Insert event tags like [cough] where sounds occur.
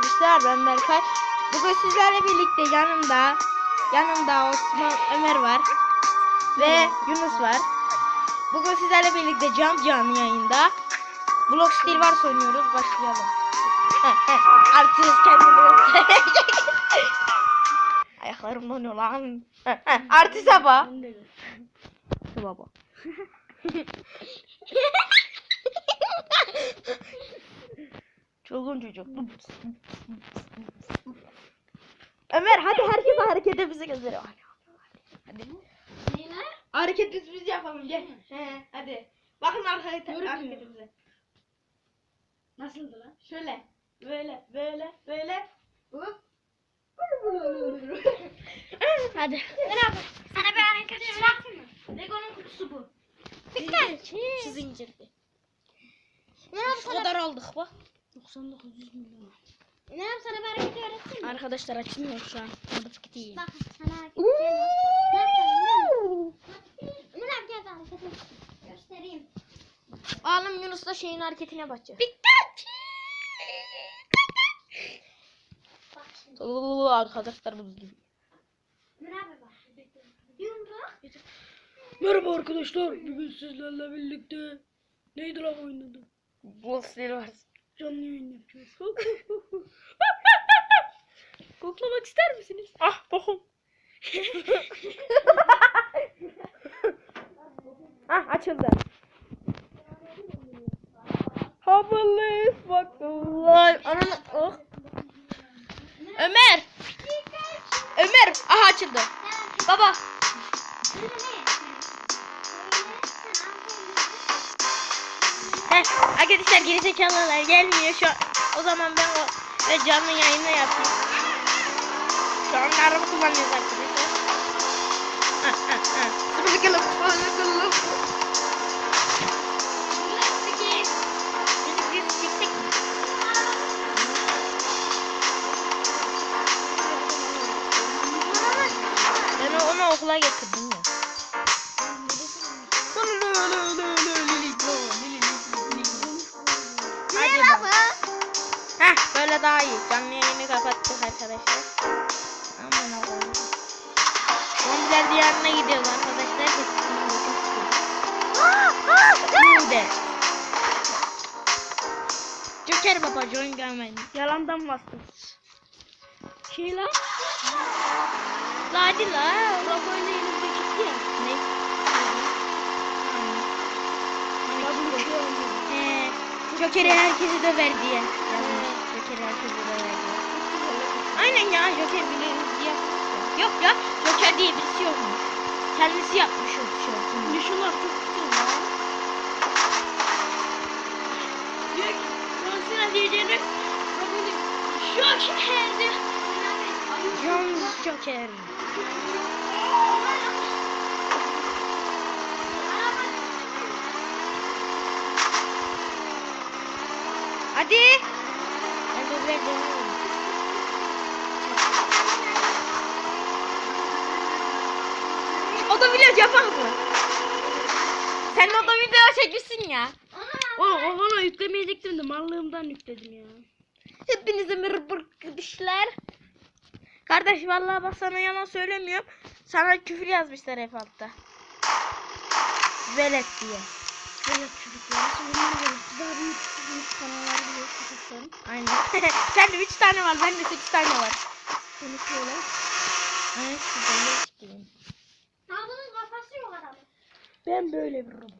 arkadaşlar ben Berkay. Bugün sizlerle birlikte yanımda yanımda Osman Ömer var ve Yunus var. Bugün sizlerle birlikte cam canlı yayında Block Steel var oynuyoruz. Başlayalım. [laughs] Kendini gösterecek. [laughs] Ayaklarım donuyor lan. Baba. Şu baba. Çılgın çocuk. Ömer hadi herkes harekete bizi gösteriyor. Hadi. Neler? Hareket biz biz yapalım gel. He, hadi. Bakın hareket, Görmüyor. hareketimize. Nasıldı lan? Şöyle. Böyle böyle böyle. Hop. [laughs] Hadi. Merhaba. Sana bir hareket yapayım mı? Lego'nun kutusu bu. Bitti. Şu zincirli. Merhaba O sana. kadar aldık bak. 99 100 milyon. Merhaba sana bir hareket öğreteyim mi? Arkadaşlar açmıyor şu an. Mutfak değil. Bak sana hareket. Ne? Ömer abi gel göstereyim. Oğlum Yunus da şeyin hareketine bakacak. Bitti. Bak şimdi. Oo, Arkadaşlar bu gibi. Ömer abi bak. Yumruk. Merhaba arkadaşlar. Bugün sizlerle birlikte neydi lan oynadı? Bu stil var. Canlı yayın yapacağız. [laughs] Koklamak ister misiniz? Ah bokum. [laughs] ah açıldı. Havalı bakımlar. Ananı oh. Ömer. Ömer. Aha açıldı. Baba. Heh, arkadaşlar gerizekalılar gelmiyor şu an. O zaman ben o ve canlı yayını yapayım. Şu an araba kullanıyoruz arkadaşlar. Ha ha ha. Çektik mi? Ben onu okula getirdim ya. Hadi bak. Heh böyle daha iyi. Canlı yayını kapattık arkadaşlar. Aman Allah'ım. Zombiler diyarına gidiyoruz arkadaşlar. Şimdi. Joker baba join gelmedi. Yalandan bastım. Şey lan. La hadi la. Babayla elimde gitti ya. Ne? He. Joker'i herkesi döver diye yazmış. Joker'i herkesi döver diye. Aynen ya Joker bile diye. Yok ya Joker diye birisi yokmuş. Kendisi yapmış o tişörtünü. Nişanlar çok güzel ya. Diyor ki ben sana diyeceğini kabul Şu şehirde. John Joker. Hadi. O da vlog yapar mı? Sen o da video çekmişsin ya. Oğlum o bana yüklemeyecektim de mallığımdan yükledim ya. Hepinize merhaba arkadaşlar. Kardeş vallahi bak sana yalan söylemiyorum. Sana küfür yazmışlar hep altta. Velet diye. Evet çocuklar. Sorunlar var. Daha büyük büyük kanallar bile çocuklarım. Aynen. [laughs] Sen de 3 tane var. Ben de 8 tane var. Konuşuyorlar. Adamın. Ben böyle bir robot.